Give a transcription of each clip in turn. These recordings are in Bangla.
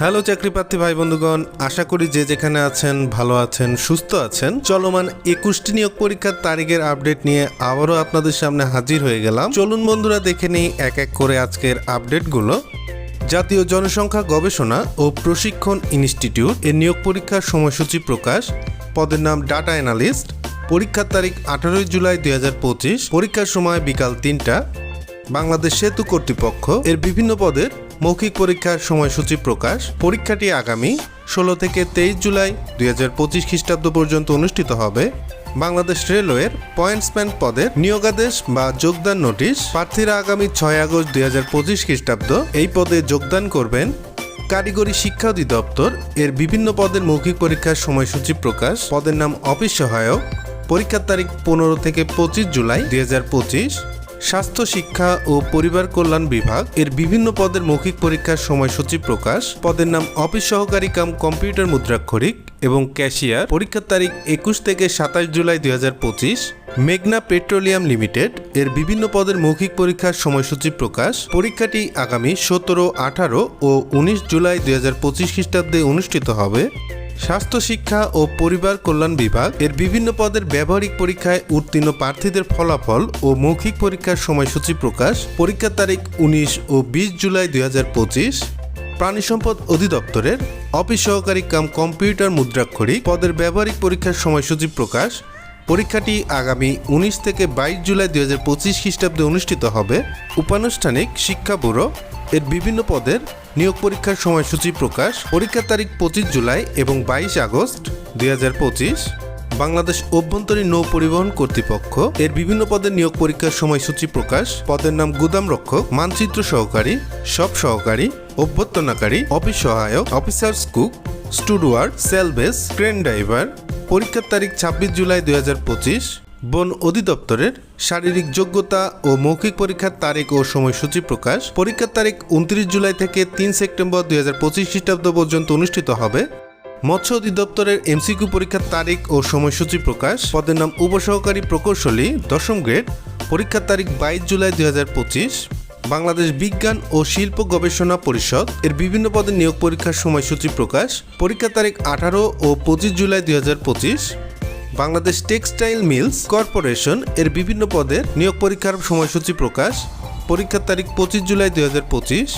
হ্যালো চাকরিপ্রার্থী ভাই বন্ধুগণ, আশা করি যে যেখানে আছেন, ভালো আছেন, সুস্থ আছেন। চলমান একুশটি নিয়োগ পরীক্ষার তারিখের আপডেট নিয়ে আবারও আপনাদের সামনে হাজির হয়ে গেলাম। চলুন বন্ধুরা, দেখে নিই এক এক করে আজকের আপডেটগুলো। জাতীয় জনসংখ্যা গবেষণা ও প্রশিক্ষণ ইনস্টিটিউট এর নিয়োগ পরীক্ষার সময়সূচি প্রকাশ। পদের নাম ডাটা অ্যানালিস্ট। পরীক্ষার তারিখ আঠারোই জুলাই দুই হাজার পঁচিশ। পরীক্ষার সময় বিকাল তিনটা। বাংলাদেশ সেতু কর্তৃপক্ষ এর বিভিন্ন পদের মৌখিক পরীক্ষার সময়সূচি প্রকাশ। পরীক্ষাটি আগামী ষোলো থেকে তেইশ জুলাই দুই হাজার পঁচিশ খ্রিস্টাব্দ পর্যন্ত অনুষ্ঠিত হবে। বাংলাদেশ রেলওয়ের পয়েন্টসম্যান পদের নিয়োগাদেশ বা যোগদান নোটিশ প্রার্থীরা আগামী ছয় আগস্ট দুই হাজার পঁচিশ খ্রিস্টাব্দ এই পদে যোগদান করবেন কারিগরি শিক্ষা অধিদপ্তর। এর বিভিন্ন পদের মৌখিক পরীক্ষার সময়সূচি প্রকাশ। পদের নাম অফিস সহায়ক। পরীক্ষার তারিখ পনেরো থেকে পঁচিশ জুলাই দুই হাজার পঁচিশ। স্বাস্থ্য, শিক্ষা ও পরিবার কল্যাণ বিভাগ এর বিভিন্ন পদের মৌখিক পরীক্ষার সময়সূচি প্রকাশ। পদের নাম অফিস সহকারী কাম কম্পিউটার মুদ্রাক্ষরিক এবং ক্যাশিয়ার। পরীক্ষার তারিখ একুশ থেকে সাতাশ জুলাই দুই হাজার পঁচিশ। মেঘনা পেট্রোলিয়াম লিমিটেড এর বিভিন্ন পদের মৌখিক পরীক্ষার সময়সূচি প্রকাশ। পরীক্ষাটি আগামী সতেরো, আঠারো ও উনিশ জুলাই দুই হাজার পঁচিশ খ্রিস্টাব্দে অনুষ্ঠিত হবে। স্বাস্থ্য শিক্ষা ও পরিবার কল্যাণ বিভাগ এর বিভিন্ন পদের ব্যবহারিক পরীক্ষায় উত্তীর্ণ প্রার্থীদের ফলাফল ও মৌখিক পরীক্ষার সময়সূচি প্রকাশ পরীক্ষার তারিখ উনিশ ও বিশ জুলাই দুই হাজার পঁচিশ। প্রাণী সম্পদ অধিদপ্তরের অফিস সহকারী কাম কম্পিউটার মুদ্রাক্ষরিক পদের ব্যবহারিক পরীক্ষার সময়সূচি প্রকাশ পরীক্ষাটি আগামী উনিশ থেকে বাইশ জুলাই দুই হাজার পঁচিশ খ্রিস্টাব্দে অনুষ্ঠিত হবে। উপানুষ্ঠানিক শিক্ষা ব্যুরো এর বিভিন্ন পদের নিয়োগ পরীক্ষার সময়সূচি প্রকাশ পরীক্ষার তারিখ পঁচিশ জুলাই এবং বাইশ আগস্ট দুই হাজার পঁচিশ। বাংলাদেশ অভ্যন্তরীণ নৌ পরিবহন কর্তৃপক্ষ এর বিভিন্ন পদের নিয়োগ পরীক্ষার সময়সূচি প্রকাশ, পদের নাম গুদাম রক্ষক, মানচিত্র সহকারী, সব সহকারী, অভ্যর্থনাকারী, অফিস সহায়ক, অফিসার্স কুক, স্টুডওয়ার্ড সেলবেস ক্রেন ড্রাইভার। পরীক্ষার তারিখ ছাব্বিশ জুলাই দুই হাজার পঁচিশ। বন অধিদপ্তরের শারীরিক যোগ্যতা ও মৌখিক পরীক্ষার তারিখ ও সময়সূচি প্রকাশ। পরীক্ষার তারিখ উনত্রিশ জুলাই থেকে তিন সেপ্টেম্বর দুই হাজার পঁচিশ খ্রিস্টাব্দ পর্যন্ত অনুষ্ঠিত হবে। মৎস্য অধিদপ্তরের এমসিকিউ পরীক্ষার তারিখ ও সময়সূচি প্রকাশ। পদের নাম উপসহকারী প্রকৌশলী, দশম গ্রেড। পরীক্ষার তারিখ বাইশ জুলাই দুই হাজার পঁচিশ। বাংলাদেশ বিজ্ঞান ও শিল্প গবেষণা পরিষদ এর বিভিন্ন পদে নিয়োগ পরীক্ষার সময়সূচি প্রকাশ। পরীক্ষার তারিখ আঠারো ও পঁচিশ জুলাই দুই হাজার পঁচিশ। বাংলাদেশ টেক্সটাইল মিলস কর্পোরেশন এর বিভিন্ন পদের নিয়োগ পরীক্ষার সময়সূচি প্রকাশ, পরীক্ষার তারিখ পঁচিশ জুলাই দুই হাজার পঁচিশ,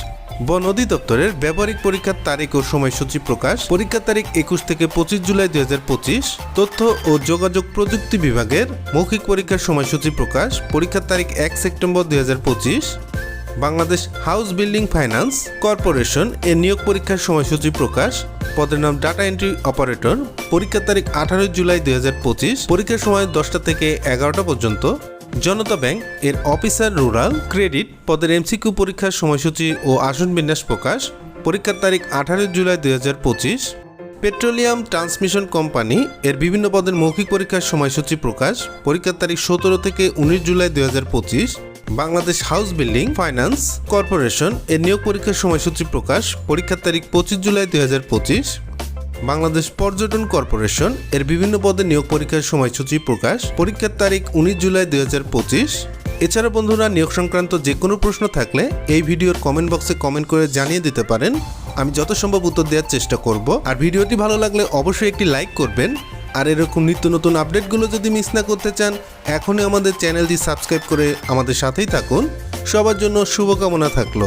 বন অধিদপ্তরের ব্যবহারিক পরীক্ষার তারিখ ও সময়সূচি প্রকাশ, পরীক্ষার তারিখ একুশ থেকে পঁচিশ জুলাই দুই হাজার পঁচিশ, তথ্য ও যোগাযোগ প্রযুক্তি বিভাগের মৌখিক পরীক্ষার সময়সূচি প্রকাশ, পরীক্ষার তারিখ এক সেপ্টেম্বর দুই হাজার পঁচিশ Bangladesh house building finance corporation এর নিয়োগ পরীক্ষার সময়সূচি প্রকাশ। পদের নাম ডাটা এন্ট্রি অপারেটর। পরীক্ষার তারিখ আঠারোই জুলাই দুই হাজার পঁচিশ। পরীক্ষার সময় দশটা থেকে এগারোটা পর্যন্ত। জনতা ব্যাংক এর অফিসার রুরাল ক্রেডিট। পদের এমসিকিউ পরীক্ষার সময়সূচি ও আসন বিন্যাস প্রকাশ। পরীক্ষার তারিখ আঠারোই জুলাই দুই হাজার পঁচিশ। পেট্রোলিয়াম ট্রান্সমিশন কোম্পানি এর বিভিন্ন পদের মৌখিক পরীক্ষার সময়সূচি প্রকাশ। পরীক্ষার তারিখ সতেরো থেকে উনিশ জুলাই দুই Bangladesh house building, finance corporation এর নিয়োগ পরীক্ষার সময়সূচি প্রকাশ পরীক্ষার তারিখ পঁচিশ জুলাই দুই হাজার পঁচিশ। বাংলাদেশ পর্যটন কর্পোরেশন এর বিভিন্ন পদে নিয়োগ পরীক্ষার সময়সূচি প্রকাশ পরীক্ষার তারিখ উনিশ জুলাই দুই হাজার পঁচিশ। এছাড়া বন্ধুরা, নিয়োগ সংক্রান্ত যে কোনো প্রশ্ন থাকলে এই ভিডিওর কমেন্ট বক্সে কমেন্ট করে জানিয়ে দিতে পারেন। আমি যত সম্ভব উত্তর দেওয়ার চেষ্টা করব। আর ভিডিওটি ভালো লাগলে অবশ্যই একটি লাইক করবেন। আর এরকম নিত্য নতুন আপডেটগুলো যদি মিস না করতে চান, এখনই আমাদের চ্যানেলটি সাবস্ক্রাইব করে আমাদের সাথেই থাকুন। সবার জন্য শুভকামনা থাকল।